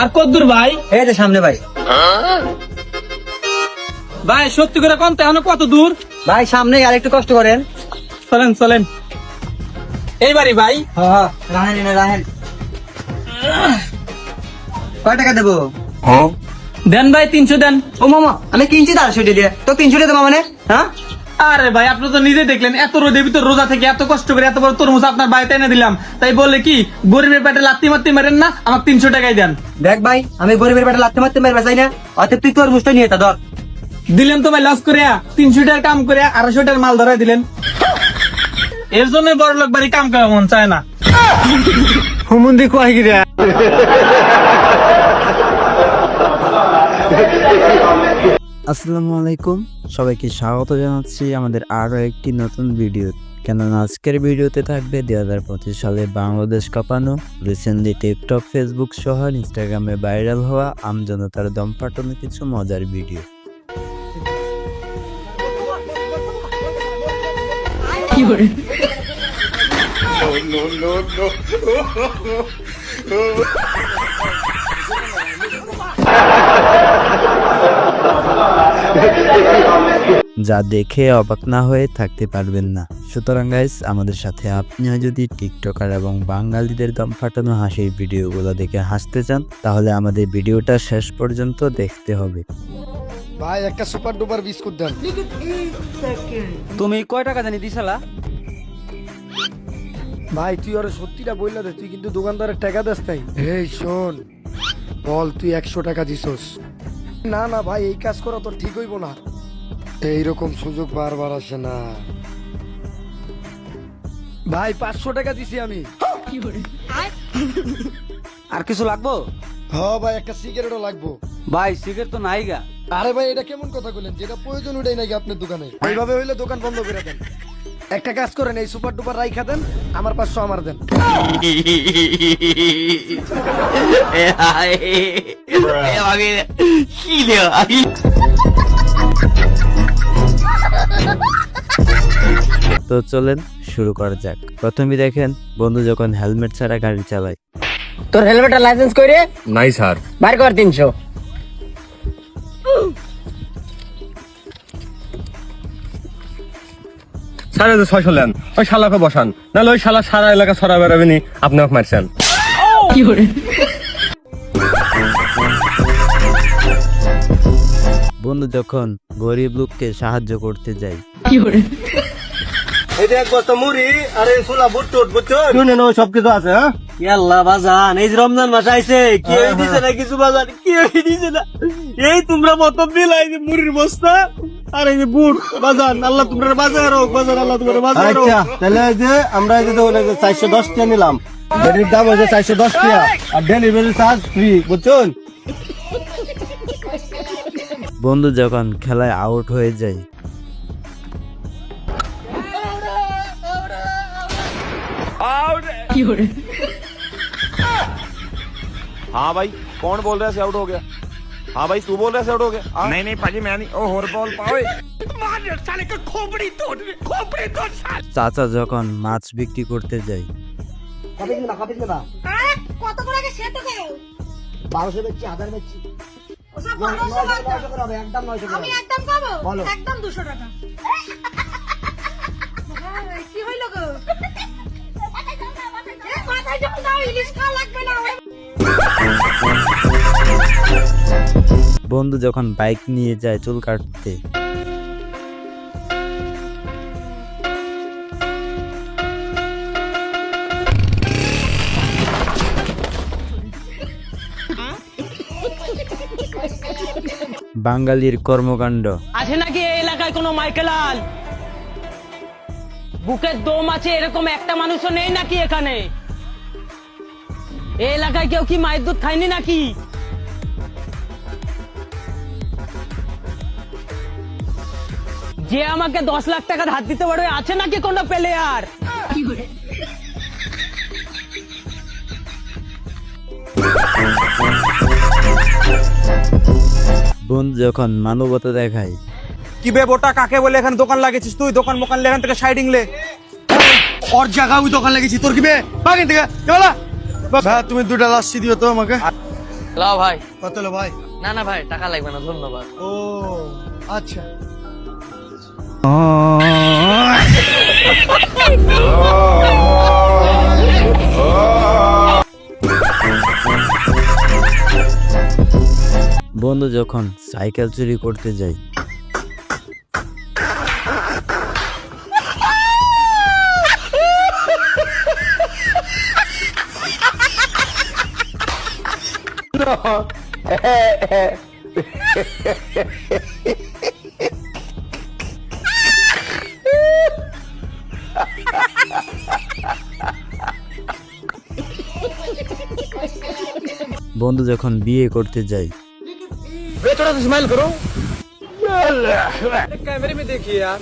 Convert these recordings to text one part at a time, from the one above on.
আর কদ্দুর ভাই? এই যে সামনে ভাই। ভাই সত্যি করে কোন এখনও কত দূর? ভাই সামনে আর একটু কষ্ট করেন। চলেন চলেন। এইবারই ভাই? হ্যাঁ হ্যাঁ। রাহেন এনে রাহেন কয় টাকা দেবো? দেন ভাই তিনশো দেন। ও মামা আমি কিনছি তার ছুটি দিয়ে। তো তিনশো দিয়ে দেবো মানে? হ্যাঁ? আরে ভাই আপনি তো নিজে দেখলেন এত রোদের ভিতর রোজা থেকে এত কষ্ট করে এত বড় তরমুজ আপনার বাড়িতে এনে দিলাম। তাই বললে কি গরিবের পেটে লাত্তি মারতে মারেন না আমাকে তিনশো টাকাই দেন। দেখ ভাই আমি গরিবের পেটে লাগতে মারতে মেরবে চাই না? অতএব তুই তোর মুষ্টা নিয়ে তা ধর। দিলেন তো ভাই লস করে তিনশো টাকার কাম করে আড়াইশো টাকার মাল ধরাই দিলেন। এর জন্য বড় লোক বাড়ি কাম করা মন চায় না। হুমুন্দি কয় গিরে। আসসালামু আলাইকুম সবাইকে স্বাগত জানাচ্ছি আমাদের আরও একটি নতুন ভিডিও। কেননা আজকের ভিডিওতে থাকবে দুই হাজার পঁচিশ সালে বাংলাদেশ কাঁপানো রিসেন্টলি টিকটক ফেসবুক সহ ইনস্টাগ্রামে ভাইরাল হওয়া আমজনতার দম ফাটানো কিছু মজার ভিডিও। যা দেখে অবাক না হয়ে থাকতে পারবেন না। সুতরাং গাইস আমাদের সাথে আপনিও যদি টিকটকার এবং বাঙালিদের দম ফাটানো হাসির ভিডিওগুলো দেখে হাসতে চান তাহলে আমাদের ভিডিওটা শেষ পর্যন্ত দেখতে হবে। ভাই একটা সুপার ডুপার বিস্কুট দেন। তুমি কয় টাকা জানি দিছালা? ভাই তুই ওরা সত্যিটা বললা দে তুই কিন্তু দোকানদারের টাকা দেস তাই। এই শোন বল তুই একশো টাকা দিছস। না না ভাই এই কাজ করা তো ঠিক হইব না। এইরকম সুযোগ বারবার আসে না। ভাই পাঁচশো টাকা দিছি আমি। আর কিছু লাগবো? হ ভাই একটা সিগারেটও লাগবো। ভাই সিগারেট তো নাই গা। আরে ভাই এটা কেমন কথা বলেন যেটা প্রয়োজন ওটাই নাকি আপনার দোকানে? এইভাবে হইলে দোকান বন্ধ করে দেন। একটা কাজ করেন এই সুপার ডুপার রাইখা দেন আমার পাঁচশো আমার দেন। তো চলেন শুরু করা যাক। প্রথমে দেখেন বন্ধু যখন হেলমেট ছাড়া গাড়ি চালায়। তোর হেলমেটের লাইসেন্স কইরে? নাই স্যার। বাইর কর তিনশো। সাড়ে তো ছয়শো লেন ওই শালাকে বসান। নাহলে ওই শালা সারা এলাকা ছড়া বেড়াবে নি আপনি আমাকে মারছেন বন্ধু যখন গরিব লোককে সাহায্য করতে যায় এই যে এক বস্তা মুড়ি আর এই ছোলা বুট টুট বুঝছ? শুনে নো সবকিছু আছে হ্যাঁ? বাজান এই রমজান মাস আইছে কি দিছে না কিছু বাজান কি দিছে না। এই তোমরা মত বিলাই মুড়ির বস্তা আর এই যে বুট বাজান আল্লাহ তোমরা বাজার হোক বাজার আল্লাহ তোমরা বাজার আচ্ছা তাহলে যে আমরা এই যে চারশো দশ টাকা নিলাম। এটির দাম হচ্ছে চারশো দশ টাকা আর ডেলিভারি চার্জ ফ্রি বুঝছেন? বন্ধু যখন খেলায় আউট হয়ে যায় हाँ भाई कौन बोल रहा है आउट हो गया हाँ भाई तू बोल रहा है आउट हो गया हाँ? नहीं नहीं पाजी मैं नहीं ओ होर बॉल पाओ চাচা যখন মাছ বিক্রি করতে যায় কত করে আগে সেটা দাও বারোশো বেচছি হাজার বেচছি ওসব বারোশো টাকা একদম নয়শো আমি একদম খাবো বলো। একদম দুশো টাকা হ্যাঁ, কি হইল গো এ, মাথায় জল দাও ইলিশ খাওয়া লাগবে না বন্ধু যখন বাইক নিয়ে যায় চুল কাটতে। বাঙালির কর্মকাণ্ড। আছে নাকি এই এলাকায় কোনো মাইকেলাল বুকের দম আছে, এরকম একটা মানুষও নেই নাকি এখানে? এই এলাকায় কেউ কি মায়ের দুধ খায়নি নাকি? যে আমাকে দশ লাখ টাকার হাত দিতে পারবে আছে নাকি কোনো প্লেয়ার বোন যখন মানবতা দেখায়। কি বে বোটা কাকে বলে এখানে দোকান লাগিয়েছিস তুই? দোকান মোকান এখান থেকে সাইডিং লে। ওর জায়গা ওই দোকান লাগিয়েছিস তোর কি বে? বাগান থেকে। ভাই তুমি দুটা লাচ্ছি দিও তো আমাকে। লাও ভাই। কত লো ভাই? না না ভাই টাকা লাগবে না ধন্যবাদ। ও আচ্ছা। বন্ধু যখন সাইকেল চুরি করতে যায় বন্ধু যখন বিয়ে করতে যায় कैमरे में देखिए यार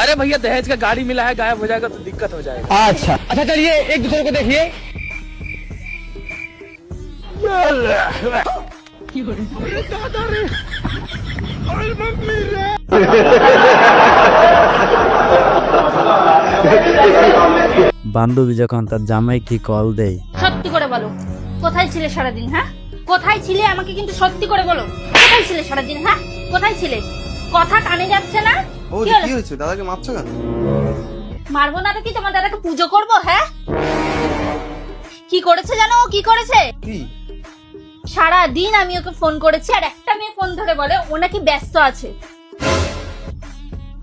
अरे भैया दहेज का गाड़ी मिला है गायब हो जाएगा तो दिक्कत हो जाएगा अच्छा अच्छा चलिए एक दूसरे को देखिए বান্ধবী যখন তার জামাইকে কল দেয় সত্যি করে বলো কোথায় ছিলে সারাদিন হ্যাঁ? কোথায় ছিলে আমাকে কিন্তু সত্যি করে বলো কোথায় ছিলে সারাদিন হ্যাঁ? কোথায় ছিলে? কথা কানে যাচ্ছে না? কি হয়েছে? দাদাকে মাপছো কেন? মারবো না তো কি তোমার দাদাকে পুজো করব হ্যাঁ? কি করেছে জানো ও? কি করেছে? কি? সারা দিন আমি ওকে ফোন করেছি আর একটা মেয়ে ফোন ধরে বলে ও নাকি ব্যস্ত আছে?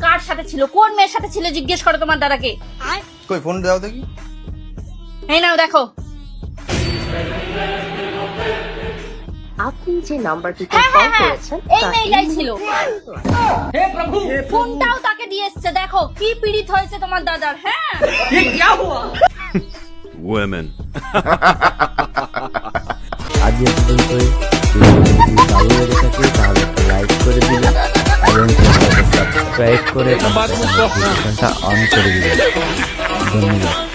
কার সাথে ছিল? কোন মেয়ের সাথে ছিল? জিজ্ঞেস করো তোমার দাদাকে। কই ফোন দাও দেখি। এই নাও দেখো। আপনি যে নাম্বারটিতে হ্যাঁ কল হ্যাঁ হ্যাঁ। করেছেন এই মেয়েটাই ছিল। হে প্রভু! ফোনটাও তাকে দিয়ে এসেছে। দেখো কি পীড়িত হয়েছে তোমার দাদার হ্যাঁ? women. আজ এ পর্যন্তই যদি ভালো লেগে থাকে তাহলে একটা লাইক করে দিবেন এবং সাবস্ক্রাইব করে ঘণ্টা অন করে দিবেন ধন্যবাদ।